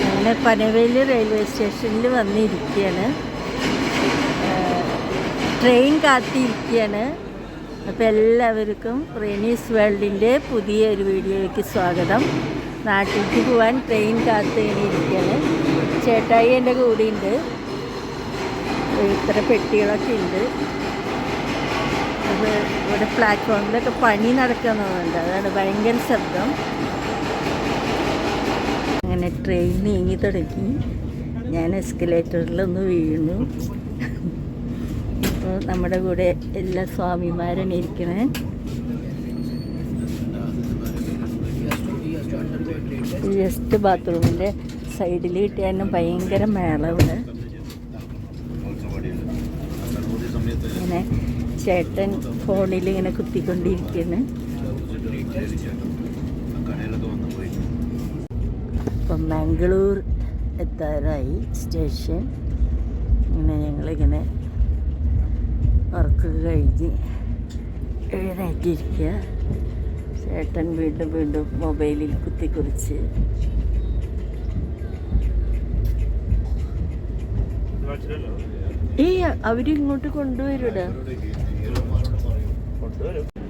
അങ്ങനെ പനവേലി റെയിൽവേ സ്റ്റേഷനിൽ വന്നിരിക്കുകയാണ് ട്രെയിൻ കാത്തിരിക്കുകയാണ് അപ്പോൾ എല്ലാവർക്കും റെനീസ് വേൾഡിന്റെ പുതിയൊരു വീഡിയോയ്ക്ക് സ്വാഗതം. നാട്ടിലേക്ക് പോകാൻ ട്രെയിൻ കാത്ത് ഇരിക്കുകയാണ് ചേട്ടായി എന്റെ കൂടെ ഉണ്ട് ഇത്ര പെട്ടികളൊക്കെ ഉണ്ട്. അത് ഇവിടെ പ്ലാറ്റ്ഫോമിലൊക്കെ പണി നടക്കുന്നുണ്ട് അതാണ് ഭയങ്കര ശബ്ദം. ട്രെയിൻ നീങ്ങി തുടങ്ങി. ഞാൻ എസ്കലേറ്ററിലൊന്ന് വീണു. ഇപ്പോൾ നമ്മുടെ കൂടെ എല്ലാ സ്വാമിമാരാണ് ഇരിക്കണേ. ജസ്റ്റ് ബാത്റൂമിന്റെ സൈഡിൽ കിട്ടിയാലും ഭയങ്കര മേള ഇവിടെ. ഇങ്ങനെ ചേട്ടൻ ഫോണിൽ ഇങ്ങനെ കുത്തിക്കൊണ്ടിരിക്കുകയാണ് ഇപ്പം മാംഗ്ലൂർ എത്താറായി സ്റ്റേഷൻ. ഇങ്ങനെ ഞങ്ങളിങ്ങനെ വർക്ക് കഴിഞ്ഞ് എഴുന്നേറ്റിരിക്കുക. ചേട്ടൻ വീണ്ടും വീണ്ടും മൊബൈലിൽ കുത്തിക്കുറിച്ച്. ഈ അവരിങ്ങോട്ട് കൊണ്ടുവരൂടാ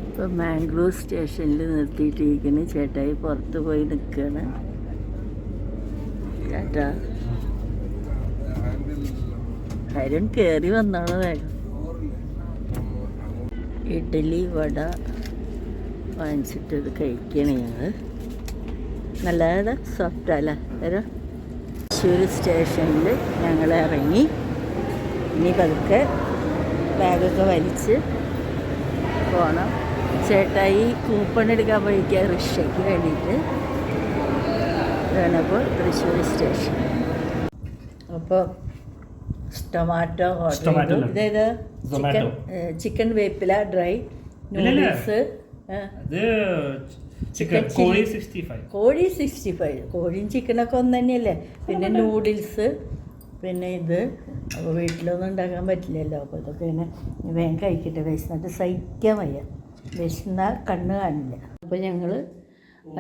ഇപ്പം മാംഗ്ലൂർ സ്റ്റേഷനിൽ നിർത്തിയിട്ടിരിക്കുന്നു. ചേട്ടായി പുറത്ത് പോയി നിൽക്കുകയാണ്. ചേട്ടാ ആരും കയറി വന്നോളൂ വേഗം ഇഡ്ഡലി വട വാങ്ങിച്ചിട്ട് കഴിക്കണേ ഞങ്ങൾ നല്ലതാ സോഫ്റ്റ് അല്ല തരാം തൃശ്ശൂർ സ്റ്റേഷനിൽ ഞങ്ങൾ ഇറങ്ങി. ഇനി പതുക്കെ ബാഗൊക്കെ വലിച്ച് പോകണം ചേട്ടായി കൂപ്പൺ എടുക്കാൻ പോയിക്കുക റിക്ഷയ്ക്ക് വേണ്ടിയിട്ട്. ഇതാണിപ്പോൾ തൃശ്ശൂർ സ്റ്റേഷൻ. അപ്പോൾ ടൊമാറ്റോ. ഇതേത്? ചിക്കൻ ചിക്കൻ വേപ്പില ഡ്രൈ. നൂഡിൽസ് കോഴി സിക്സ്റ്റി ഫൈവ് കോഴിയും ചിക്കനൊക്കെ ഒന്ന് തന്നെയല്ലേ പിന്നെ നൂഡിൽസ് പിന്നെ ഇത്. അപ്പോൾ വീട്ടിലൊന്നും ഉണ്ടാക്കാൻ പറ്റില്ലല്ലോ. അപ്പോൾ ഇതൊക്കെ ഇങ്ങനെ വേഗം കഴിക്കട്ടെ. വിശന്നിട്ട് സഹിക്കാൻ വയ്യ. വിശന്നാൽ കണ്ണ് കാണില്ല. അപ്പോൾ ഞങ്ങൾ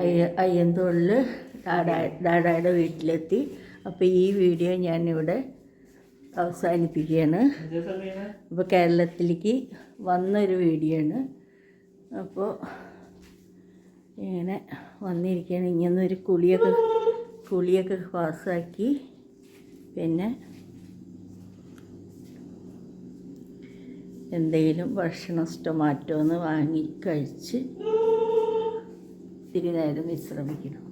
അയ്യ അയ്യന്തോളിൽ ഡാഡാ ഡാഡായുടെ വീട്ടിലെത്തി. അപ്പോൾ ഈ വീഡിയോ ഞാനിവിടെ അവസാനിപ്പിക്കുകയാണ്. അപ്പോൾ കേരളത്തിലേക്ക് വന്നൊരു വീഡിയോ ആണ് അപ്പോൾ ഇങ്ങനെ വന്നിരിക്കുകയാണ്. ഇങ്ങനൊരു കുളിയൊക്കെ കുളിയൊക്കെ പാസ്സാക്കി. പിന്നെ എന്തെങ്കിലും ഭക്ഷണം സ്റ്റൊമാറ്റോ വാങ്ങി കഴിച്ച് ഇത്തിരി നേരം വിശ്രമിക്കണം.